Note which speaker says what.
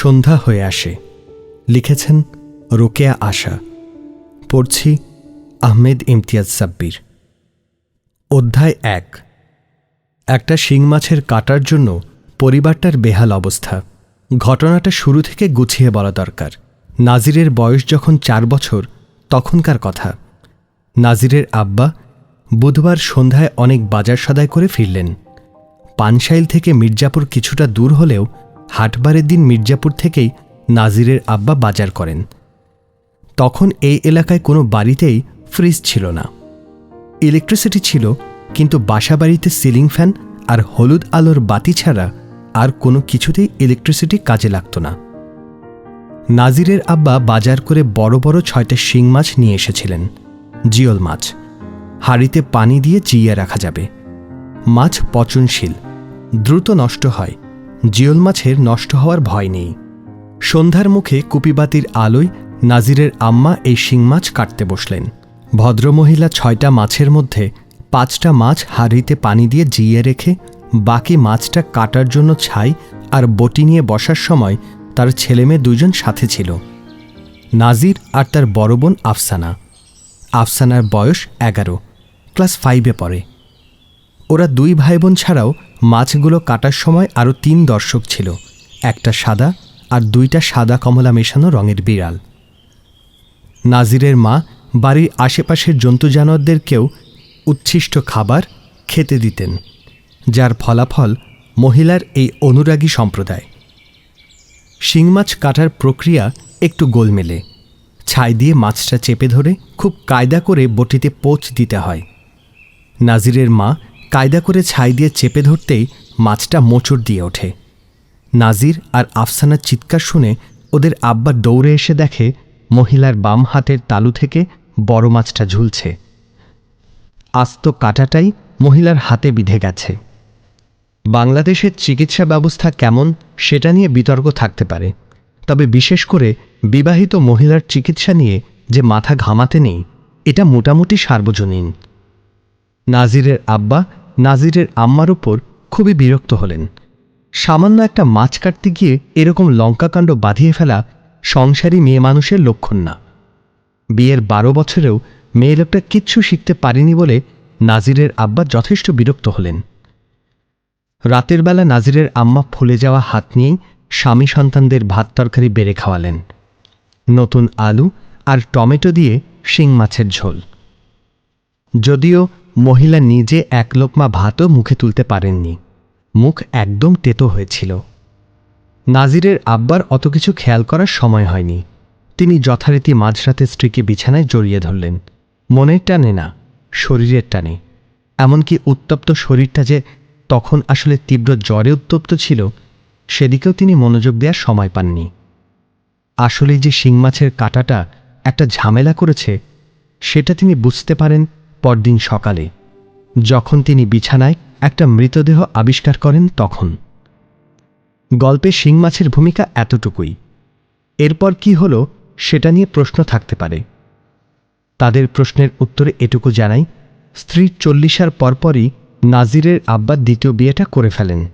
Speaker 1: সন্ধ্যা হয়ে আসে। লিখেছেন রোকেয়া আশা। পড়ছি আহমেদ ইমতিয়াজ সাব্বির। অধ্যায় এক। একটা শিং মাছের কাটার জন্য পরিবারটার বেহাল অবস্থা। ঘটনাটা শুরু থেকে গুছিয়ে বলা দরকার। নাজিরের বয়স যখন চার বছর, তখনকার কথা। নাজিরের আব্বা বুধবার সন্ধ্যায় অনেক বাজার সদায় করে ফিরলেন। পানশাইল থেকে মির্জাপুর কিছুটা দূর হলেও হাটবারের দিন মির্জাপুর থেকেই নাজিরের আব্বা বাজার করেন। তখন এই এলাকায় কোনো বাড়িতেই ফ্রিজ ছিল না। ইলেকট্রিসিটি ছিল, কিন্তু বাসাবাড়িতে সিলিং ফ্যান আর হলুদ আলোর বাতি ছাড়া আর কোনো কিছুতেই ইলেকট্রিসিটি কাজে লাগত না। নাজিরের আব্বা বাজার করে বড় বড় ছয়টা শিং মাছ নিয়ে এসেছিলেন, জিওল মাছ। হাঁড়িতে পানি দিয়ে জিয়ে রাখা যাবে। মাছ পচনশীল, দ্রুত নষ্ট হয় জিওল মাছের নষ্ট হওয়ার ভয় নেই। সন্ধ্যার মুখে কুপিবাতির আলোয় নাজিরের আম্মা এই শিং মাছ কাটতে বসলেন। ভদ্রমহিলা ছয়টা মাছের মধ্যে পাঁচটা মাছ হাঁড়িতে পানি দিয়ে জিয়ে রেখে বাকি মাছটা কাটার জন্য ছাই আর বটি নিয়ে বসার সময় তার ছেলেমেয়ে দুজন সাথে ছিল। নাজির আর তার বড় বোন আফসানা। আফসানার বয়স এগারো, ক্লাস ফাইভে পড়ে। ওরা দুই ভাই বোন ছাড়াও মাছগুলো কাটার সময় আরও তিন দর্শক ছিল, একটা সাদা আর দুইটা সাদা কমলা মেশানো রঙের বিড়াল। নাজিরের মা বাড়ির আশেপাশের জন্তু জানোয়ারদেরকেও উচ্ছিষ্ট খাবার খেতে দিতেন, যার ফলাফল মহিলার এই অনুরাগী সম্প্রদায়। শিং মাছ কাটার প্রক্রিয়া একটু গোলমেলে, ছাই দিয়ে মাছটা চেপে ধরে খুব কায়দা করে বটিতে পোচ দিতে হয়। নাজিরের মা কায়দা করে ছাই দিয়ে চেপে ধরতেই মাছটা মোচড় দিয়ে ওঠে। নাজির আর আফসানার চিৎকার শুনে ওদের আব্বা দৌড়ে এসে দেখে মহিলার বাম হাতের তালু থেকে বড় মাছটা ঝুলছে। আস্ত কাটাটাই মহিলার হাতে বিঁধে গেছে। বাংলাদেশের চিকিৎসা ব্যবস্থা কেমন সেটা নিয়ে বিতর্ক থাকতে পারে। তবে বিশেষ করে বিবাহিত মহিলার চিকিৎসা নিয়ে যে মাথা ঘামাতে নেই, এটা মোটামুটি সার্বজনীন। নাজিরের আব্বা নাজিরের আম্মার উপর খুবই বিরক্ত হলেন। সামান্য একটা মাছ কাটতে গিয়ে এরকম লঙ্কাকাণ্ড বাঁধিয়ে ফেলা সংসারী মেয়ে মানুষের লক্ষণ না। বিয়ের বারো বছরেও মেয়ে লোকটা কিচ্ছু শিখতে পারেনি বলে নাজিরের আব্বা যথেষ্ট বিরক্ত হলেন। রাতের বেলা নাজিরের আম্মা ফুলে যাওয়া হাত নিয়েই স্বামী সন্তানদের ভাত তরকারি বেড়ে খাওয়ালেন। নতুন আলু আর টমেটো দিয়ে শিং মাছের ঝোল। যদিও মহিলা নিজে এক লোকমা ভাতও মুখে তুলতে পারেননি। মুখ একদম তেতো হয়েছিল। নাজিরের আব্বার অত কিছু খেয়াল করার সময় হয়নি। তিনি যথারীতি মাঝরাতে স্ত্রীকে বিছানায় জড়িয়ে ধরলেন। মনের টানে না, শরীরের টানে। এমনকি উত্তপ্ত শরীরটা যে তখন আসলে তীব্র জ্বরে উত্তপ্ত ছিল, সেদিকেও তিনি মনোযোগ দেওয়ার সময় পাননি। আসলে যে শিং মাছের কাটাটা একটা ঝামেলা করেছে, সেটা তিনি বুঝতে পারেন পরদিন সকালে, যখন তিনি বিছানায় একটা মৃতদেহ আবিষ্কার করেন তখন। গল্পে শিং মাছের ভূমিকা এতটুকুই। এরপর কি হল সেটা নিয়ে প্রশ্ন থাকতে পারে। তাদের প্রশ্নের উত্তরে এটুকু জানাই স্ত্রীর চল্লিশার পরপরই নাজিরের আব্বার দ্বিতীয় বিয়েটা করে ফেলেন।